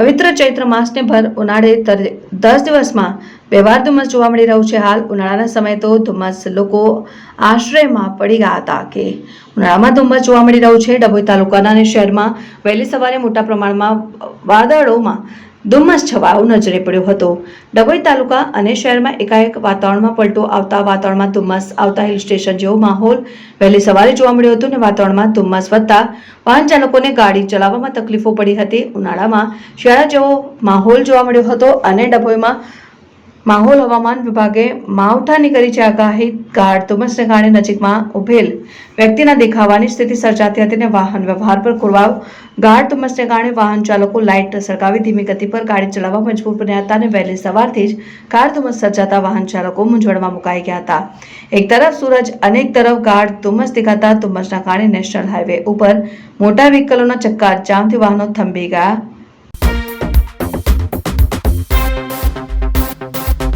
પવિત્ર ચૈત્ર માસને ભર ઉનાળે દસ દિવસમાં વાર ધુમ્મસ જોવા મળી રહ્યું છે. હાલ ઉનાળાના સમયે તો ધુમ્મસ લોકો આશ્રયમાં પડી ગયા હતા કે ઉનાળામાં ધુમ્મસ જોવા મળી રહ્યું છે. ડભોઈ તાલુકાના અને શહેરમાં વહેલી સવારે મોટા પ્રમાણમાં વાદળોમાં ધુમ્મસ છવાયો નજરે પડ્યો હતો. ડભોઈ તાલુકા અને શહેરમાં એકાએક વાતાવરણમાં પલટો આવતા વાતાવરણમાં ધુમ્મસ આવતા હિલ સ્ટેશન જેવો માહોલ વહેલી સવારે જોવા મળ્યો હતો અને વાતાવરણમાં ધુમ્મસ વધતા વાહન ચાલકોને ગાડી ચલાવવામાં તકલીફો પડી હતી. ઉનાળામાં શિયાળા જેવો માહોલ જોવા મળ્યો હતો અને ડભોઈમાં માહોલ હવામાન વિભાગે માવઠાની કરી છે આગાહી. ગાઢ ધુમ્મસને કારણે નજીકમાં ઉભેલ વ્યક્તિના દેખાવાની સ્થિતિ સર્જાતી હતી અને વાહન વ્યવહાર પર ખોરવાયો ગાઢ ધુમ્મસને કારણે વાહન ચાલકો લાઇટ સળગાવી ધીમી ગતિ પર ગાડી ચલાવવા મજબૂર બન્યા હતા અને વહેલી સવારથી જ ગાઢ ધુમ્મસ સર્જાતા વાહન ચાલકો મૂંઝવણમાં મુકાઈ ગયા હતા. એક તરફ સૂરજ અને એક તરફ ગાઢ ધુમ્મસ દેખાતા ધુમ્મસના કારણે નેશનલ હાઈવે ઉપર મોટા વ્હીકલોના ચક્કા જામથી વાહનો થંભી ગયા.